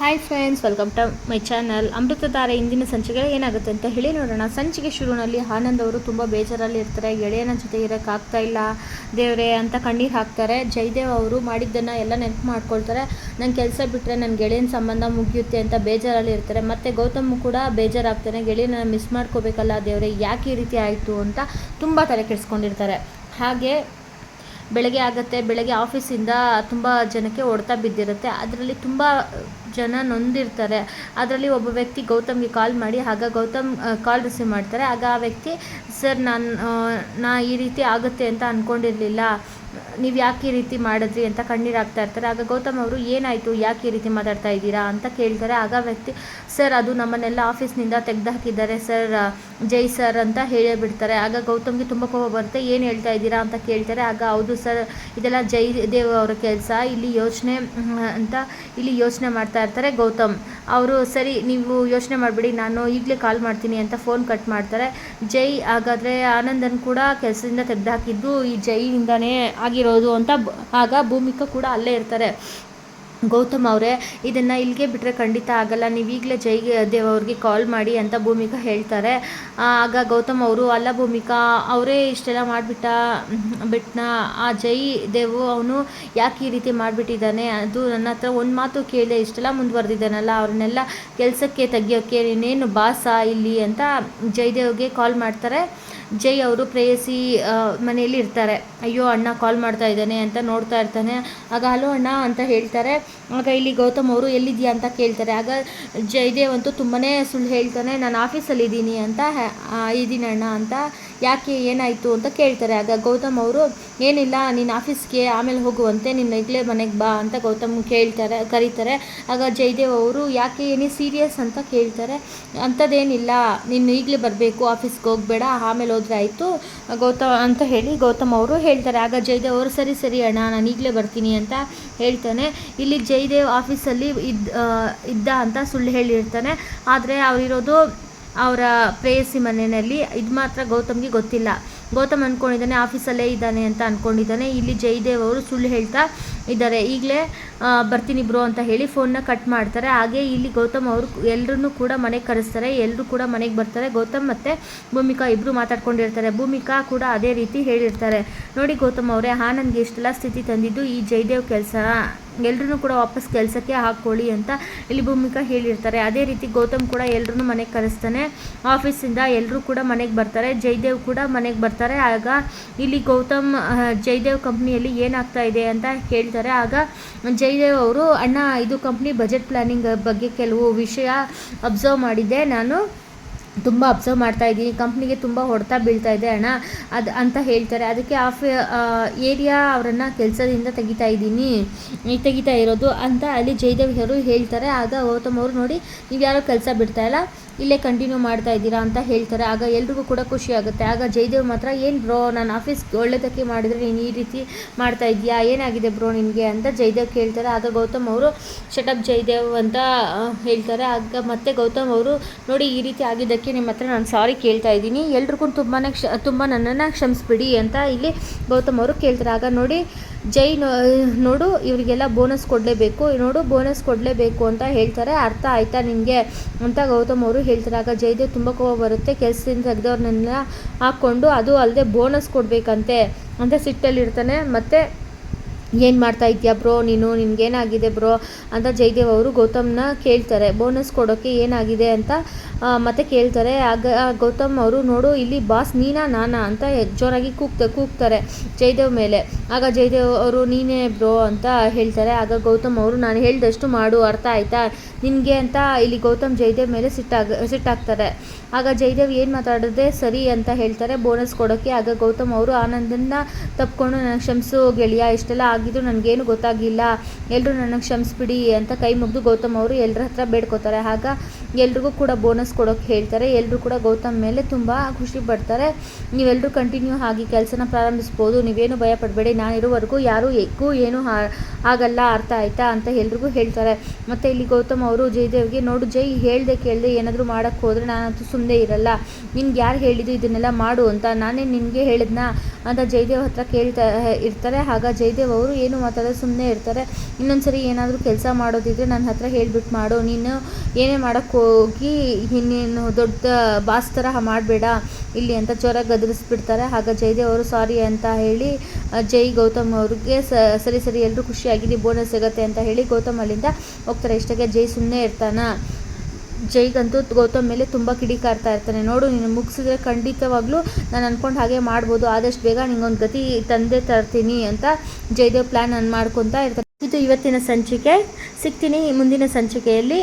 Hi friends welcome to my channel Amruthadhaare ಇಂದಿನ ಸಂಚಿಕೆ ಏನಾಗುತ್ತೆ ಅಂತ ಹೇಳಿ ನೋಡೋಣ. ಸಂಚಿಕೆ ಶುರುವಿನಲ್ಲಿ ಆನಂದ್ ಅವರು ತುಂಬ ಬೇಜಾರಲ್ಲಿ ಇರ್ತಾರೆ. ಗೆಳೆಯನ ಜೊತೆ ಇರೋಕ್ಕಾಗ್ತಾ ಇಲ್ಲ. ದೇವರೇ ಅಂತ ಕಣ್ಣೀರು ಹಾಕ್ತಾರೆ. ಜಯದೇವ್ ಅವರು ಮಾಡಿದ್ದನ್ನು ಎಲ್ಲ ನೆನಪು ಮಾಡ್ಕೊಳ್ತಾರೆ. ನನ್ನ ಕೆಲಸ ಬಿಟ್ಟರೆ ನನ್ನ ಗೆಳೆಯನ ಸಂಬಂಧ ಮುಗಿಯುತ್ತೆ ಅಂತ ಬೇಜಾರಲ್ಲಿ ಇರ್ತಾರೆ. ಮತ್ತು ಗೌತಮ್ ಕೂಡ ಬೇಜಾರಾಗ್ತಾನೆ. ಗೆಳೆಯನ ಮಿಸ್ ಮಾಡ್ಕೋಬೇಕಲ್ಲ ದೇವರೇ, ಯಾಕೆ ಈ ರೀತಿ ಆಯಿತು ಅಂತ ತುಂಬ ತಲೆ ಕೆಡಿಸ್ಕೊಂಡಿರ್ತಾರೆ. ಹಾಗೆ ಬೆಳಗ್ಗೆ ಆಗುತ್ತೆ, ಬೆಳಗ್ಗೆ ಆಫೀಸಿಂದ ತುಂಬ ಜನಕ್ಕೆ ಹೊಡೆತ ಬಿದ್ದಿರುತ್ತೆ. ಅದರಲ್ಲಿ ತುಂಬ ಜನ ನೊಂದಿರ್ತಾರೆ. ಅದರಲ್ಲಿ ಒಬ್ಬ ವ್ಯಕ್ತಿ ಗೌತಮ್ಗೆ ಕಾಲ್ ಮಾಡಿ, ಆಗ ಗೌತಮ್ ಕಾಲ್ ರಿಸೀವ್ ಮಾಡ್ತಾರೆ. ಆಗ ಆ ವ್ಯಕ್ತಿ, ಸರ್, ನಾನು ನಾ ಈ ರೀತಿ ಆಗುತ್ತೆ ಅಂತ ಅಂದ್ಕೊಂಡಿರಲಿಲ್ಲ ನೀವು ಯಾಕೆ ಈ ರೀತಿ ಮಾಡಿದ್ರಿ ಅಂತ ಕಣ್ಣೀರಾಗ್ತಾ ಇರ್ತಾರೆ. ಆಗ ಗೌತಮ್ ಅವರು, ಏನಾಯಿತು? ಯಾಕೆ ಈ ರೀತಿ ಮಾತಾಡ್ತಾ ಇದ್ದೀರಾ? ಅಂತ ಕೇಳ್ತಾರೆ. ಆಗ ವ್ಯಕ್ತಿ, ಸರ್, ಅದು ನಮ್ಮನ್ನೆಲ್ಲ ಆಫೀಸ್ನಿಂದ ತೆಗೆದು ಹಾಕಿದ್ದಾರೆ ಸರ್, ಜೈ ಸರ್ ಅಂತ ಹೇಳೇ ಬಿಡ್ತಾರೆ. ಆಗ ಗೌತಮ್ಗೆ ತುಂಬ ಕೋಪ ಬರುತ್ತೆ. ಏನು ಹೇಳ್ತಾ ಇದ್ದೀರಾ? ಅಂತ ಕೇಳ್ತಾರೆ. ಆಗ, ಹೌದು ಸರ್, ಇದೆಲ್ಲ ಜೈ ದೇವ್ ಅವರ ಕೆಲಸ. ಇಲ್ಲಿ ಯೋಚನೆ ಅಂತ ಇಲ್ಲಿ ಯೋಚನೆ ಮಾಡ್ತಾ ಇರ್ತಾರೆ ಗೌತಮ್. ಅವರು, ಸರಿ, ನೀವು ಯೋಚನೆ ಮಾಡಿಬಿಡಿ. ನಾನು ಈಗಲೇ ಕಾಲ್ ಮಾಡ್ತೀನಿ ಅಂತ ಫೋನ್ ಕಟ್ ಮಾಡ್ತಾರೆ. ಜೈ ಹಾಗಾದರೆ ಆನಂದನ್ ಕೂಡ ಕೆಲಸದಿಂದ ತೆಗೆದುಹಾಕಿದ್ದು ಈ ಜೈಯಿಂದನೇ ಆಗಿರೋದು ಅಂತ ಆಗ ಭೂಮಿಕಾ ಕೂಡ ಅಲ್ಲೇ ಇರ್ತಾರೆ. ಗೌತಮ್ ಅವರೇ, ಇದನ್ನು ಇಲ್ಲಿಗೆ ಬಿಟ್ಟರೆ ಖಂಡಿತ ಆಗಲ್ಲ. ನೀವು ಈಗಲೇ ಜೈಗೆ ದೇವ್ ಅವ್ರಿಗೆ ಕಾಲ್ ಮಾಡಿ ಅಂತ ಭೂಮಿಕಾ ಹೇಳ್ತಾರೆ. ಆಗ ಗೌತಮ್ ಅವರು, ಅಲ್ಲ ಭೂಮಿಕಾ, ಅವರೇ ಇಷ್ಟೆಲ್ಲ ಮಾಡಿಬಿಟ್ಟ, ಬಿಟ್ನ? ಆ ಜೈ ದೇವು ಅವನು ಯಾಕೆ ಈ ರೀತಿ ಮಾಡಿಬಿಟ್ಟಿದ್ದಾನೆ? ಅದು ನನ್ನ ಹತ್ರ ಒಂದು ಮಾತು ಕೇಳಿ ಇಷ್ಟೆಲ್ಲ ಮುಂದುವರೆದಿದ್ದಾನಲ್ಲ, ಅವ್ರನ್ನೆಲ್ಲ ಕೆಲಸಕ್ಕೆ ತೆಗಿಯೋಕ್ಕೆ ನೀನೇನು ಬಾಸ ಇಲ್ಲಿ? ಅಂತ ಜಯದೇವ್ಗೆ ಕಾಲ್ ಮಾಡ್ತಾರೆ. ಜೈ ಅವರು ಪ್ರೇಯಸಿ ಮನೆಯಲ್ಲಿ ಇರ್ತಾರೆ. ಅಯ್ಯೋ ಅಣ್ಣ ಕಾಲ್ ಮಾಡ್ತಾ ಇದ್ದಾನೆ ಅಂತ ನೋಡ್ತಾ ಇರ್ತಾನೆ. ಆಗ, ಹಲೋ ಅಣ್ಣ ಅಂತ ಹೇಳ್ತಾರೆ. ಆಗ ಇಲ್ಲಿ ಗೌತಮ್ ಅವರು ಎಲ್ಲಿದ್ಯಾ ಅಂತ ಕೇಳ್ತಾರೆ. ಆಗ ಜಯದೇವ್ ಅಂತೂ ತುಂಬಾ ಸುಳ್ಳು ಹೇಳ್ತಾನೆ, ನಾನು ಆಫೀಸಲ್ಲಿ ಇದ್ದೀನಿ ಅಂತ ಇದ್ದೀನಣ್ಣ ಅಂತ, ಯಾಕೆ ಏನಾಯಿತು ಅಂತ ಕೇಳ್ತಾರೆ. ಆಗ ಗೌತಮ್ ಅವರು, ಏನಿಲ್ಲ, ನೀನು ಆಫೀಸ್ಗೆ ಆಮೇಲೆ ಹೋಗುವಂತೆ ನಿನ್ನ ಈಗಲೇ ಮನೆಗೆ ಬಾ ಅಂತ ಗೌತಮ್ ಕೇಳ್ತಾರೆ, ಕರೀತಾರೆ. ಆಗ ಜಯದೇವ್ ಅವರು, ಯಾಕೆ ಏನೇ ಸೀರಿಯಸ್ ಅಂತ ಕೇಳ್ತಾರೆ. ಅಂಥದ್ದೇನಿಲ್ಲ, ನೀನು ಈಗಲೇ ಬರಬೇಕು, ಆಫೀಸ್ಗೆ ಹೋಗಬೇಡ, ಆಮೇಲೆ ಹೋದ್ರೆ ಆಯಿತು ಗೌತಮ್ ಅಂತ ಹೇಳಿ ಗೌತಮ್ ಅವರು ಹೇಳ್ತಾರೆ. ಆಗ ಜಯದೇವ್ ಅವರು, ಸರಿ ಸರಿ ಅಣ್ಣ, ನಾನು ಈಗಲೇ ಬರ್ತೀನಿ ಅಂತ ಹೇಳ್ತಾನೆ. ಇಲ್ಲಿ ಜಯದೇವ್ ಆಫೀಸಲ್ಲಿ ಇದ್ದ ಇದ್ದ ಅಂತ ಸುಳ್ಳು ಹೇಳಿರ್ತಾನೆ. ಆದರೆ ಅವರಿರೋದು ಅವರ ಪ್ರೇಯಸಿ ಮನೆಯಲ್ಲಿ ಇದು ಮಾತ್ರ ಗೌತಮ್ಗೆ ಗೊತ್ತಿಲ್ಲ. ಗೌತಮ್ ಅಂದ್ಕೊಂಡಿದ್ದಾನೆ ಆಫೀಸಲ್ಲೇ ಇದ್ದಾನೆ ಅಂತ ಅಂದ್ಕೊಂಡಿದ್ದಾನೆ ಇಲ್ಲಿ ಜಯದೇವ್ ಅವರು ಸುಳ್ಳು ಹೇಳ್ತಾ ಇದ್ದಾರೆ. ಈಗಲೇ ಬರ್ತೀನಿ ಬ್ರೋ ಅಂತ ಹೇಳಿ ಫೋನ್ನ ಕಟ್ ಮಾಡ್ತಾರೆ. ಹಾಗೆ ಇಲ್ಲಿ ಗೌತಮ್ ಅವರು ಎಲ್ಲರನ್ನೂ ಕೂಡ ಮನೆಗೆ ಕರೆಸ್ತಾರೆ. ಎಲ್ಲರೂ ಕೂಡ ಮನೆಗೆ ಬರ್ತಾರೆ. ಗೌತಮ್ ಮತ್ತು ಭೂಮಿಕಾ ಇಬ್ಬರು ಮಾತಾಡ್ಕೊಂಡಿರ್ತಾರೆ. ಭೂಮಿಕಾ ಕೂಡ ಅದೇ ರೀತಿ ಹೇಳಿರ್ತಾರೆ. ನೋಡಿ ಗೌತಮ್ ಅವರೇ ಆನಂದ್ಗೆ ಇಷ್ಟೆಲ್ಲ ಸ್ಥಿತಿ ತಂದಿದ್ದು ಈ ಜಯದೇವ್ ಕೆಲಸ ಎಲ್ಲರೂ ಕೂಡ ವಾಪಸ್ ಕೆಲಸಕ್ಕೆ ಹಾಕ್ಕೊಳ್ಳಿ ಅಂತ ಇಲ್ಲಿ ಭೂಮಿಕಾ ಹೇಳಿರ್ತಾರೆ. ಅದೇ ರೀತಿ ಗೌತಮ್ ಕೂಡ ಎಲ್ಲರೂ ಮನೆಗೆ ಕರೆಸ್ತಾನೆ. ಆಫೀಸಿಂದ ಎಲ್ಲರೂ ಕೂಡ ಮನೆಗೆ ಬರ್ತಾರೆ. ಜಯದೇವ್ ಕೂಡ ಮನೆಗೆ ಬರ್ತಾರೆ. ಆಗ ಇಲ್ಲಿ ಗೌತಮ್ ಜಯದೇವ್ ಕಂಪ್ನಿಯಲ್ಲಿ ಏನಾಗ್ತಾ ಇದೆ ಅಂತ ಕೇಳ್ತಾರೆ ಆಗ ಜಯದೇವ್ ಅವರು, ಅಣ್ಣ, ಇದು ಕಂಪ್ನಿ ಬಜೆಟ್ ಪ್ಲಾನಿಂಗ್ ಬಗ್ಗೆ ಕೆಲವು ವಿಷಯ ಅಬ್ಸರ್ವ್ ಮಾಡಿದ್ದೆ. ನಾನು ತುಂಬ ಅಬ್ಸರ್ವ್ ಮಾಡ್ತಾ ಇದ್ದೀನಿ. ಕಂಪ್ನಿಗೆ ತುಂಬ ಹೊಡೆತ ಬೀಳ್ತಾ ಇದೆ ಅಣ್ಣ. ಅದು ಅಂತ ಹೇಳ್ತಾರೆ. ಅದಕ್ಕೆ ಆಫ್ ಏರಿಯಾ ಅವರನ್ನು ಕೆಲಸದಿಂದ ತೆಗಿತಾ ಇದ್ದೀನಿ. ತೆಗಿತಾ ಇರೋದು ಅಂತ ಅಲ್ಲಿ ಜಯದೇವ್ ಅವರು ಹೇಳ್ತಾರೆ. ಆಗ ಗೌತಮ್ ಅವರು ನೋಡಿ, ನೀವು ಯಾರೋ ಕೆಲಸ ಬಿಡ್ತಾ ಇಲ್ಲ ಕಂಟಿನ್ಯೂ ಮಾಡ್ತಾ ಇದ್ದೀರಾ ಅಂತ ಹೇಳ್ತಾರೆ. ಆಗ ಎಲ್ರಿಗೂ ಕೂಡ ಖುಷಿ ಆಗುತ್ತೆ. ಆಗ ಜಯದೇವ್ ಮಾತ್ರ, ಏನು ಬ್ರೋ ನಾನು ಆಫೀಸ್ ಒಳ್ಳೆದಕ್ಕೆ ಮಾಡಿದರೆ ನೀನು ಈ ರೀತಿ ಮಾಡ್ತಾ ಇದೆಯಾ ಏನಾಗಿದೆ ಬ್ರೋ ನಿನಗೆ? ಅಂತ ಜಯದೇವ್ ಕೇಳ್ತಾರೆ. ಆಗ ಗೌತಮ್ ಅವರು ಶಟಪ್ ಜಯದೇವ್ ಅಂತ ಹೇಳ್ತಾರೆ. ಆಗ ಮತ್ತೆ ಗೌತಮ್ ಅವರು, ನೋಡಿ, ಈ ರೀತಿ ಆಗಿದ್ದಕ್ಕೆ ನಿಮ್ಮ ಹತ್ರ ನಾನು ಸಾರಿ ಕೇಳ್ತಾ ಇದ್ದೀನಿ. ಎಲ್ರಿಗೂ ತುಂಬಾ ಕ್ಷ, ತುಂಬ ನನ್ನನ್ನು ಕ್ಷಮಿಸ್ಬಿಡಿ ಅಂತ ಇಲ್ಲಿ ಗೌತಮ್ ಅವರು ಕೇಳ್ತಾರೆ. ಆಗ ನೋಡಿ ಜೈ ನೋಡು, ಇವರಿಗೆಲ್ಲ ಬೋನಸ್ ಕೊಡಲೇಬೇಕು. ನೋಡು ಬೋನಸ್ ಕೊಡಲೇಬೇಕು ಅಂತ ಹೇಳ್ತಾರೆ. ಅರ್ಥ ಆಯ್ತಾ ನಿನಗೆ ಅಂತ ಗೌತಮ್ ಅವರು ಹೇಳ್ತಾರೆ. ಆಗ ಜೈದೇವ್ ತುಂಬ ಕೋಪ ಬರುತ್ತೆ. ಕೆಲಸದಿಂದ ತೆಗೆದವ್ರನ್ನೆಲ್ಲ ಹಾಕ್ಕೊಂಡು, ಅದು ಅಲ್ಲದೆ ಬೋನಸ್ ಕೊಡಬೇಕಂತೆ ಅಂತ ಸಿಟ್ಟಲ್ಲಿರ್ತಾನೆ. ಮತ್ತು ಏನು ಮಾಡ್ತಾ ಇದೆಯಾ ಬ್ರೋ? ನೀನು ನಿನಗೇನಾಗಿದೆ ಬ್ರೋ? ಅಂತ ಜಯದೇವ್ ಅವರು ಗೌತಮ್ನ ಕೇಳ್ತಾರೆ. ಬೋನಸ್ ಕೊಡೋಕ್ಕೆ ಏನಾಗಿದೆ ಅಂತ ಮತ್ತೆ ಕೇಳ್ತಾರೆ. ಆಗ ಗೌತಮ್ ಅವರು, ನೋಡು, ಇಲ್ಲಿ ಬಾಸ್ ನೀನಾ ನಾನಾ? ಅಂತ ಜೋರಾಗಿ ಕೂಗ್ತ, ಕೂಗ್ತಾರೆ ಜಯದೇವ್ ಮೇಲೆ. ಆಗ ಜಯದೇವ್ ಅವರು, ನೀನೇ ಬ್ರೋ? ಅಂತ ಹೇಳ್ತಾರೆ. ಆಗ ಗೌತಮ್ ಅವರು, ನಾನು ಹೇಳಿದಷ್ಟು ಮಾಡು, ಅರ್ಥ ಆಯ್ತಾ? ನಿನಗೆ ಅಂತ ಇಲ್ಲಿ ಗೌತಮ್ ಜಯದೇವ್ ಮೇಲೆ ಸಿಟ್ಟಾಗ ಸಿಟ್ಟಾಗ್ತಾರೆ ಆಗ ಜಯದೇವ್ ಏನು ಮಾತಾಡಿದ್ರೆ ಸರಿ ಅಂತ ಹೇಳ್ತಾರೆ. ಬೋನಸ್ ಕೊಡೋಕ್ಕೆ ಆಗ ಗೌತಮ್ ಅವರು ಆನಂದನ್ನ ತಪ್ಕೊಂಡು, ನನಗೆ ಕ್ಷಮಿಸು ಗೆಳೆಯ, ಇಷ್ಟೆಲ್ಲ ಆಗಿದ್ದು ನನಗೇನು ಗೊತ್ತಾಗಿಲ್ಲ. ಎಲ್ಲರೂ ನನಗೆ ಕ್ಷಮಿಸ್ಬಿಡಿ ಅಂತ ಕೈ ಮುಗಿದು ಗೌತಮ್ ಅವರು ಎಲ್ಲರ ಹತ್ರ ಬೇಡ್ಕೋತಾರೆ. ಆಗ ಎಲ್ರಿಗೂ ಕೂಡ ಬೋನಸ್ ಕೊಡೋಕೆ ಹೇಳ್ತಾರೆ. ಎಲ್ಲರೂ ಕೂಡ ಗೌತಮ್ ಮೇಲೆ ತುಂಬ ಖುಷಿ ಪಡ್ತಾರೆ. ನೀವೆಲ್ಲರೂ ಕಂಟಿನ್ಯೂ ಆಗಿ ಕೆಲಸನ ಪ್ರಾರಂಭಿಸ್ಬೋದು. ನೀವೇನು ಭಯ ಪಡಬೇಡಿ. ನಾನಿರೋವರೆಗೂ ಯಾರೂ ಎಕ್ಕೂ ಏನೂ ಆಗಲ್ಲ, ಅರ್ಥ ಆಯ್ತಾ ಅಂತ ಎಲ್ರಿಗೂ ಹೇಳ್ತಾರೆ. ಮತ್ತು ಇಲ್ಲಿ ಗೌತಮ್ ಅವರು ಜಯದೇವ್ಗೆ, ನೋಡು ಜೈ, ಹೇಳ್ದೆ ಕೇಳ್ದೆ ಏನಾದರೂ ಮಾಡೋಕ್ಕೆ ಹೋದರೆ ನಾನಂತೂ ಸುಮ್ಮನೆ ಇರಲ್ಲ. ನಿನ್ಗೆ ಯಾರು ಹೇಳಿದ್ದು ಇದನ್ನೆಲ್ಲ ಮಾಡು ಅಂತ. ನಾನೇ ನಿನಗೆ ಹೇಳಿದ್ನಾ? ಅಂತ ಜಯದೇವ್ ಹತ್ರ ಕೇಳ್ತಾ, ಇರ್ತಾರೆ. ಆಗ ಜಯದೇವ್ ಅವರು ಏನು ಮಾತಾಡೋ ಸುಮ್ಮನೆ ಇರ್ತಾರೆ. ಇನ್ನೊಂದ್ಸರಿ ಏನಾದರೂ ಕೆಲಸ ಮಾಡೋದಿದ್ರೆ ನನ್ನ ಹತ್ರ ಹೇಳ್ಬಿಟ್ಟು ಮಾಡು. ನೀನು ಏನೇ ಮಾಡೋಕ್ಕೆ ಹೋಗಿ ಇನ್ನೇನು ದೊಡ್ಡ ಬಾಸ್ ತರಹ ಮಾಡಬೇಡ ಇಲ್ಲಿ ಅಂತ ಜೋರಾಗಿ ಗದರಿಸ್ಬಿಡ್ತಾರೆ. ಆಗ ಜಯದೇವ್ ಅವರು, ಸಾರಿ ಅಂತ ಹೇಳಿ ಜೈ ಗೌತಮ್ ಅವ್ರಿಗೆ ಸರಿ ಸರಿ ಎಲ್ಲರೂ ಖುಷಿಯಾಗಿದೆ ಬೋನಸ್ ಸಿಗುತ್ತೆ ಅಂತ ಹೇಳಿ ಗೌತಮ್ ಅಲ್ಲಿಂದ ಹೋಗ್ತಾರೆ. ಇಷ್ಟಕ್ಕೆ ಜೈ ಸುಮ್ಮನೆ ಇರ್ತಾನ. ಜೈಗಂತೂ ಗೌತಮ್ ಮೇಲೆ ತುಂಬ ಕಿಡಿಕಾರ್ತಾ ಇರ್ತಾನೆ. ನೋಡು, ನೀನು ಮುಗಿಸಿದ್ರೆ ಖಂಡಿತವಾಗ್ಲೂ ನಾನು ಅಂದ್ಕೊಂಡು ಹಾಗೆ ಮಾಡ್ಬೋದು. ಆದಷ್ಟು ಬೇಗ ನಿಂಗೊಂದು ಗತಿ ತಂದೆ ತರ್ತೀನಿ ಅಂತ ಜಯದೇವ್ ಪ್ಲ್ಯಾನ್ ಅನ್ನು ಮಾಡ್ಕೊತಾ ಇರ್ತಾನೆ. ಇದು ಇವತ್ತಿನ ಸಂಚಿಕೆ. ಸಿಗ್ತೀನಿ ಮುಂದಿನ ಸಂಚಿಕೆಯಲ್ಲಿ.